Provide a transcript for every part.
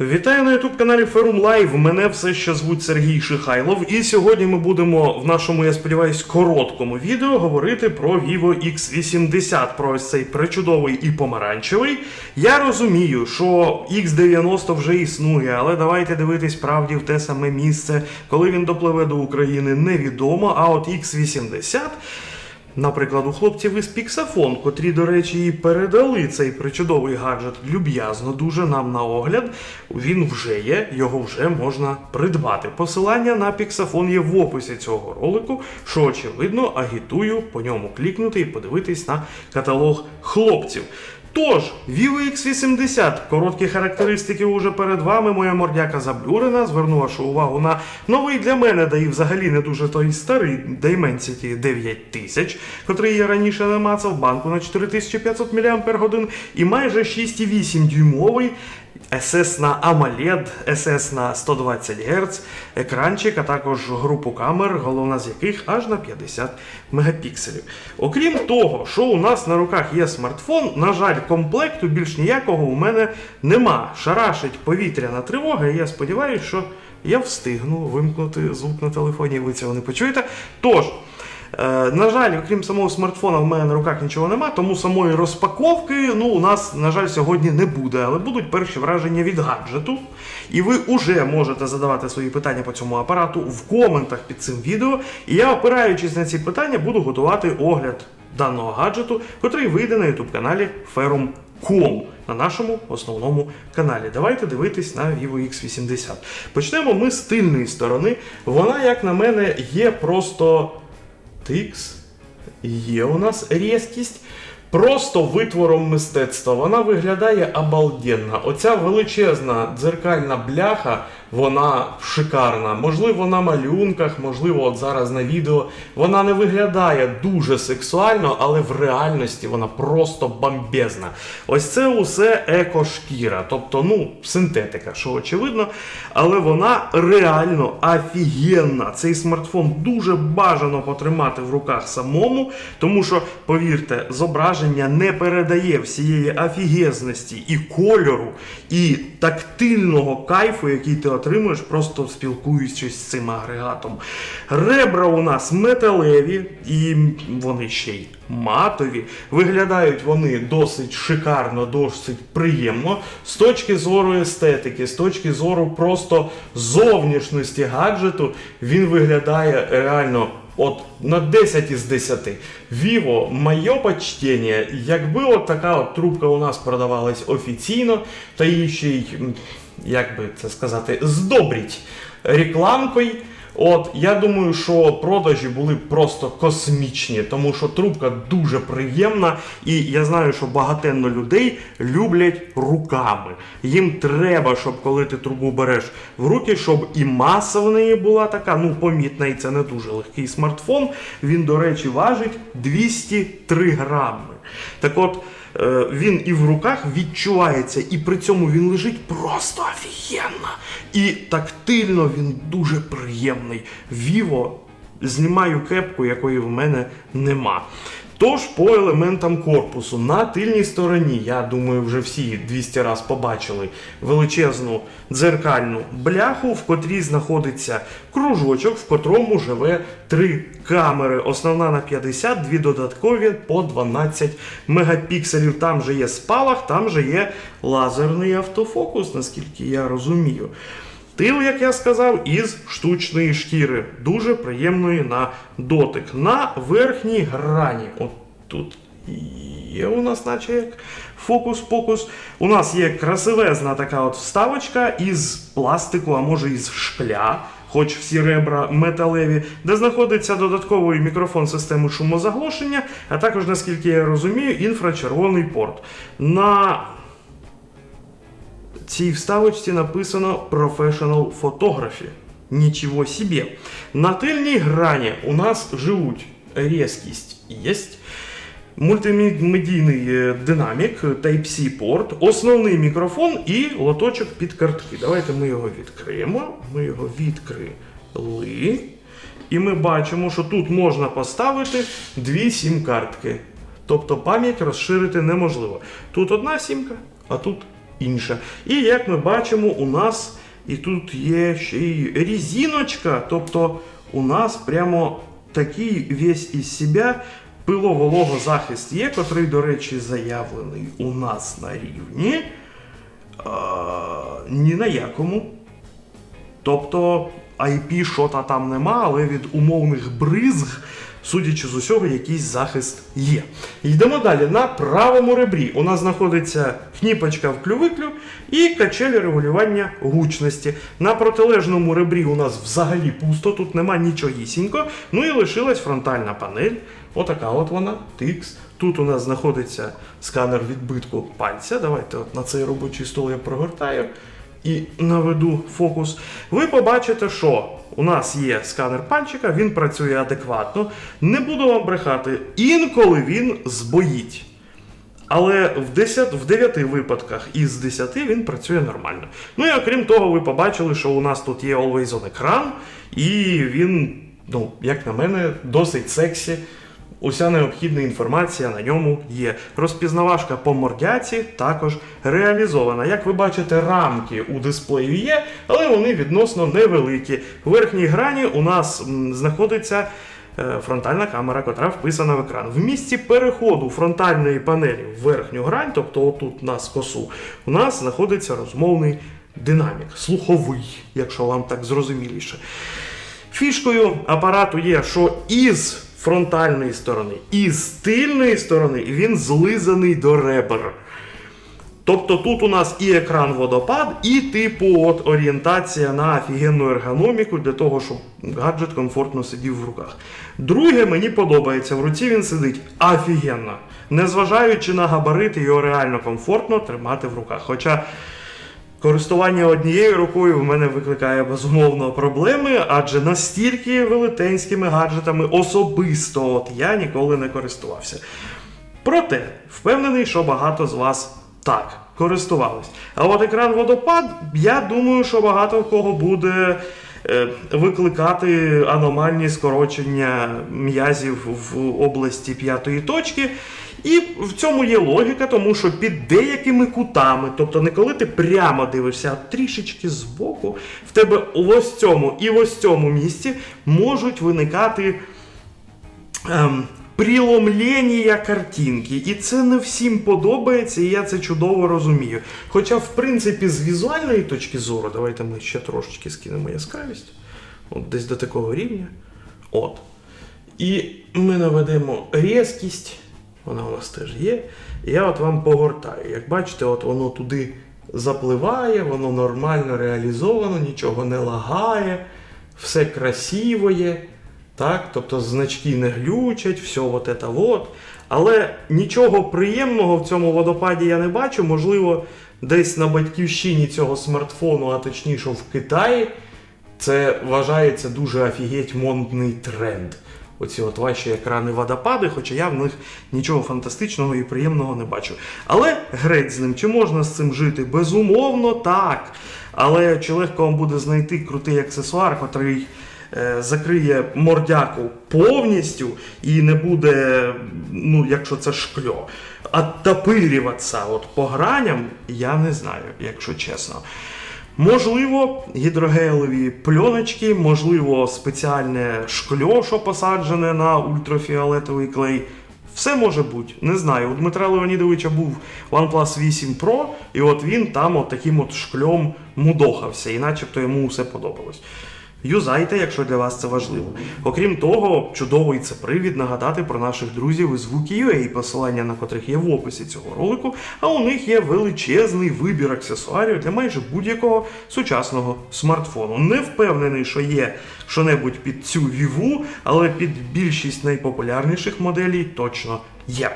Вітаю на youtube каналі Ферум Лайв. Мене все ще звуть Сергій Шихайлов. І сьогодні ми будемо в нашому, я сподіваюсь, короткому відео говорити про Vivo X80, про ось цей причудовий і помаранчевий. Я розумію, що X90 вже існує, але давайте дивитись правді в те саме місце. Коли він допливе до України, невідомо. А от X80. Наприклад, у хлопців із Піксафон, котрі, до речі, і передали цей причудовий гаджет люб'язно дуже нам на огляд. Він вже є, його вже можна придбати. Посилання на Піксафон є в описі цього ролику, що очевидно агітую по ньому клікнути і подивитись на каталог хлопців. Тож, Vivo X80, короткі характеристики уже перед вами. Моя мордяка заблюрена. Зверну вашу увагу на новий для мене, да і взагалі не дуже той старий Dimensity 9000, котрий я раніше намацав банку на 4500 мАч і майже 6,8 дюймовий SS на AMOLED, SS на 120 Гц, екранчик, а також групу камер, головна з яких аж на 50 мегапікселів. Окрім того, що у нас на руках є смартфон, на жаль, комплекту більш ніякого у мене нема. Шарашить повітряна тривога, і я сподіваюся, що я встигну вимкнути звук на телефоні, ви цього не почуєте. Тож. Е, на жаль, окрім самого смартфона, в мене на руках нічого нема, тому самої розпаковки ну, у нас, на жаль, сьогодні не буде. Але будуть перші враження від гаджету. І ви вже можете задавати свої питання по цьому апарату в коментах під цим відео. І я, опираючись на ці питання, буду готувати огляд даного гаджету, котрий вийде на youtube каналі Ferrum.com на нашому основному каналі. Давайте дивитись на Vivo X80. Почнемо ми з тильної сторони. Вона, як на мене, є просто. Тикс. Є у нас різкість. Просто витвором мистецтва. Вона виглядає обалденно. Оця величезна дзеркальна бляха, вона шикарна. Можливо, на малюнках, можливо, от зараз на відео. Вона не виглядає дуже сексуально, але в реальності вона просто бомбезна. Ось це усе екошкіра, тобто, ну, синтетика, що очевидно. Але вона реально офігенна. Цей смартфон дуже бажано потримати в руках самому, тому що, повірте, зображення не передає всієї офігезності і кольору, і тактильного кайфу, який ти отримуєш, просто спілкуючись з цим агрегатом. Ребра у нас металеві, і вони ще й матові. Виглядають вони досить шикарно, досить приємно. З точки зору естетики, з точки зору просто зовнішності гаджету, він виглядає реально. От на 10 із 10. Vivo, моє почтення, якби от така от трубка у нас продавалась офіційно, та її ще й, як би це сказати, здобріть рекламкою. От, я думаю, що продажі були просто космічні, тому що трубка дуже приємна, і я знаю, що багатенно людей люблять руками. Їм треба, щоб коли ти трубу береш в руки, щоб і маса в неї була така, ну помітна, і це не дуже легкий смартфон. Він, до речі, важить 203 грами. Так от. Е, Він і в руках відчувається, і при цьому він лежить просто офігенно. І тактильно він дуже приємний. Vivo знімаю кепку, якої в мене нема. Тож по елементам корпусу на тильній стороні, я думаю, вже всі 200 раз побачили величезну дзеркальну бляху, в котрій знаходиться кружочок, в котрому живе три камери. Основна на 50, дві додаткові по 12 мегапікселів. Там же є спалах, там же є лазерний автофокус, наскільки я розумію. Тил, як я сказав, із штучної шкіри, дуже приємної на дотик. На верхній грані, от тут є у нас, наче як фокус-покус. У нас є красивезна така от вставочка із пластику, а може із шкля. Хоч всі ребра металеві, де знаходиться додатковий мікрофон системи шумозаглушення, а також, наскільки я розумію, інфрачервоний порт. На цій вставочці написано Professional Photography. Нічого собі. На тильній грані у нас живуть різкість єсть. Мультимедійний е, динамік, Type-C порт, основний мікрофон і лоточок під картки. Давайте ми його відкриємо. Ми його відкрили. І ми бачимо, що тут можна поставити дві сім-картки. Тобто пам'ять розширити неможливо. Тут одна сімка, а тут інше. І як ми бачимо, у нас і тут є ще й резиночка, тобто у нас прямо такий весь із себе пиловологозахист є, котрий, до речі, заявлений у нас на рівні. А, ні на якому. Тобто IP шота там нема, але від умовних бризг, судячи з усього, якийсь захист є. Йдемо далі. На правому ребрі у нас знаходиться кніпочка вклю-виклю і качелі регулювання гучності. На протилежному ребрі у нас взагалі пусто, тут нема нічогісінько. Ну і лишилась фронтальна панель. Отака от вона, TX. Тут у нас знаходиться сканер відбитку пальця. Давайте от на цей робочий стол я прогортаю і наведу фокус, ви побачите, що у нас є сканер пальчика, він працює адекватно. Не буду вам брехати, інколи він збоїть. Але в 10, в 9 випадках із 10 він працює нормально. Ну і окрім того, ви побачили, що у нас тут є Always On екран, і він, ну, як на мене, досить сексі. Уся необхідна інформація на ньому є. Розпізнавашка по мордяці також реалізована. Як ви бачите, рамки у дисплею є, але вони відносно невеликі. В верхній грані у нас знаходиться е, фронтальна камера, котра вписана в екран. В місці переходу фронтальної панелі в верхню грань, тобто отут на скосу, у нас знаходиться розмовний динамік, слуховий, якщо вам так зрозуміліше. Фішкою апарату є, що із фронтальної сторони, і з тильної сторони він злизаний до ребер. Тобто тут у нас і екран водопад, і типу от орієнтація на офігенну ергономіку для того, щоб гаджет комфортно сидів в руках. Друге, мені подобається, в руці він сидить офігенно. Незважаючи на габарити, його реально комфортно тримати в руках. Хоча Користування однією рукою в мене викликає безумовно проблеми, адже настільки велетенськими гаджетами особисто от я ніколи не користувався. Проте, впевнений, що багато з вас так користувались. А от екран водопад, я думаю, що багато в кого буде викликати аномальні скорочення м'язів в області п'ятої точки. І в цьому є логіка, тому що під деякими кутами, тобто не коли ти прямо дивишся, а трішечки збоку, в тебе в ось цьому і ось цьому місці можуть виникати ем, преломлення картинки. І це не всім подобається, і я це чудово розумію. Хоча, в принципі, з візуальної точки зору, давайте ми ще трошечки скинемо яскравість. От десь до такого рівня. От. І ми наведемо різкість. Вона у нас теж є. Я от вам погортаю. Як бачите, от воно туди запливає, воно нормально реалізовано, нічого не лагає, все красиво є. Так? Тобто значки не глючать, все от це от. Але нічого приємного в цьому водопаді я не бачу. Можливо, десь на батьківщині цього смартфону, а точніше в Китаї, це вважається дуже офігеть модний тренд. Оці от ваші екрани водопади, хоча я в них нічого фантастичного і приємного не бачу. Але греть з ним, чи можна з цим жити? Безумовно, так. Але чи легко вам буде знайти крутий аксесуар, котрий закриє мордяку повністю і не буде, ну, якщо це шкльо, оттопирюватися от по граням, я не знаю, якщо чесно. Можливо, гідрогелеві пленочки, можливо, спеціальне шкльо, що посаджене на ультрафіолетовий клей. Все може бути, не знаю. У Дмитра Леонідовича був OnePlus 8 Pro, і от він там от таким от шкльом мудохався, і начебто йому все подобалось. Юзайте, якщо для вас це важливо. Окрім того, чудовий це привід нагадати про наших друзів із Wookie.ua, посилання на котрих є в описі цього ролику, а у них є величезний вибір аксесуарів для майже будь-якого сучасного смартфону. Не впевнений, що є що-небудь під цю віву, але під більшість найпопулярніших моделей точно є.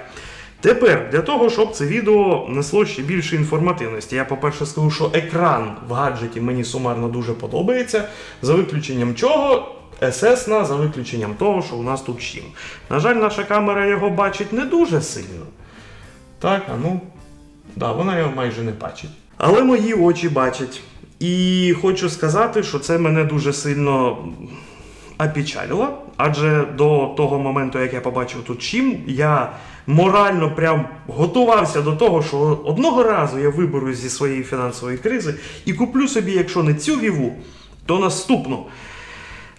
Тепер для того, щоб це відео несло ще більше інформативності, я, по-перше, скажу, що екран в гаджеті мені сумарно дуже подобається, за виключенням чого. SSна, за виключенням того, що у нас тут щім. На жаль, наша камера його бачить не дуже сильно. Так, а ну. Да, вона його майже не бачить. Але мої очі бачать. І хочу сказати, що це мене дуже сильно опечалило, Адже до того моменту, як я побачив тут чим, я морально прям готувався до того, що одного разу я виберусь зі своєї фінансової кризи і куплю собі, якщо не цю віву, то наступну.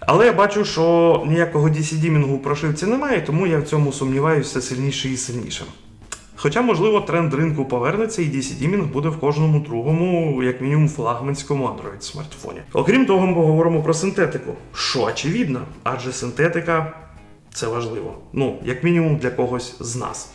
Але я бачу, що ніякого DC-дімінгу у прошивці немає, тому я в цьому сумніваюся сильніше і сильніше. Хоча, можливо, тренд ринку повернеться і DC-дімінг буде в кожному другому, як мінімум, флагманському Android смартфоні. Окрім того, ми поговоримо про синтетику, що очевидно, адже синтетика це важливо. Ну, як мінімум для когось з нас.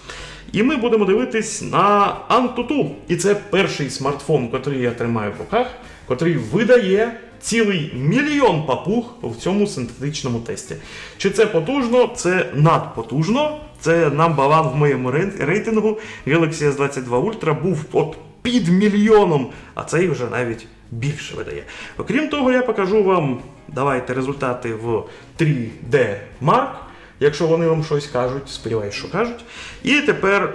І ми будемо дивитись на Antutu. І це перший смартфон, котрий я тримаю в руках, котрий видає цілий мільйон папуг в цьому синтетичному тесті. Чи це потужно? Це надпотужно. Це number one в моєму рейтингу. Galaxy S22 Ultra був от під мільйоном, а цей вже навіть більше видає. Окрім того, я покажу вам давайте результати в 3D Mark. Якщо вони вам щось кажуть, сподіваюсь, що кажуть. І тепер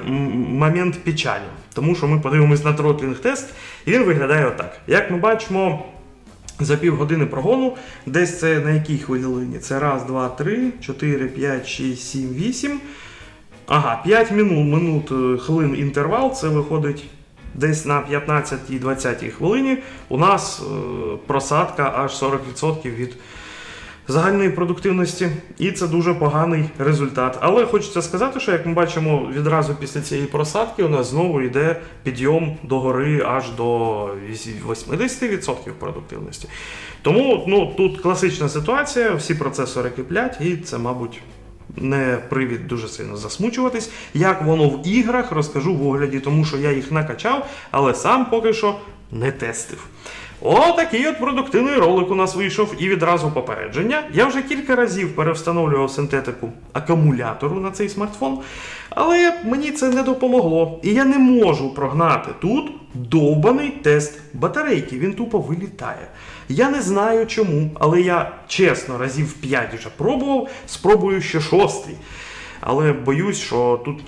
момент печалі, тому що ми подивимось на тротлінг тест, і він виглядає отак. Як ми бачимо, за півгодини прогону, десь це на якій хвилині? Це раз, два, три, чотири, п'ять, шість, сім, вісім. Ага, 5 минут, минут е, хвилин інтервал, це виходить десь на 15-20 хвилині. У нас е, просадка аж 40% від загальної продуктивності, і це дуже поганий результат. Але хочеться сказати, що як ми бачимо, відразу після цієї просадки у нас знову йде підйом до гори аж до 80% продуктивності. Тому ну, тут класична ситуація, всі процесори киплять, і це, мабуть. Не привід дуже сильно засмучуватись. Як воно в іграх, розкажу в огляді, тому що я їх накачав, але сам поки що не тестив. Отакий от продуктивний ролик у нас вийшов і відразу попередження. Я вже кілька разів перевстановлював синтетику акумулятору на цей смартфон, але мені це не допомогло. І я не можу прогнати тут довбаний тест батарейки. Він тупо вилітає. Я не знаю чому, але я чесно разів 5 вже пробував, спробую ще шостий. Але боюсь, що тут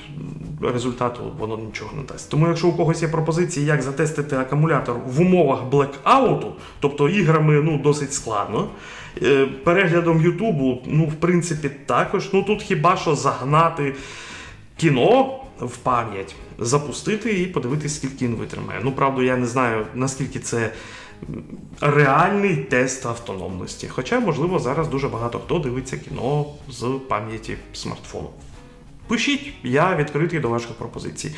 результату воно нічого не дасть. Тому якщо у когось є пропозиції, як затестити акумулятор в умовах блекауту, тобто іграми ну, досить складно. е, Переглядом Ютубу, ну, в принципі, також. Ну тут хіба що загнати кіно в пам'ять, запустити і подивитися, скільки він витримає. Ну, правда, я не знаю, наскільки це реальний тест автономності. Хоча, можливо, зараз дуже багато хто дивиться кіно з пам'яті смартфону. Пишіть, я відкритий до ваших пропозицій.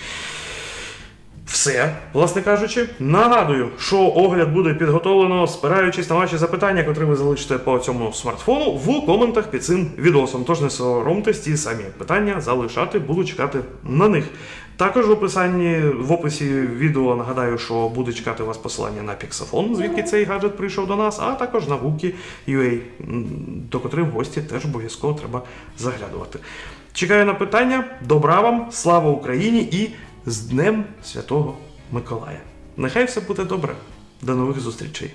Все, власне кажучи, нагадую, що огляд буде підготовлено, спираючись на ваші запитання, котрі ви залишите по цьому смартфону в коментах під цим відосом. Тож не соромтесь ті самі питання залишати, буду чекати на них. Також в описанні в описі відео нагадаю, що буде чекати вас посилання на Pixafon, звідки цей гаджет прийшов до нас, а також на Вуки UA, до котрих в гості теж обов'язково треба заглядувати. Чекаю на питання. Добра вам, слава Україні і з Днем Святого Миколая. Нехай все буде добре. До нових зустрічей.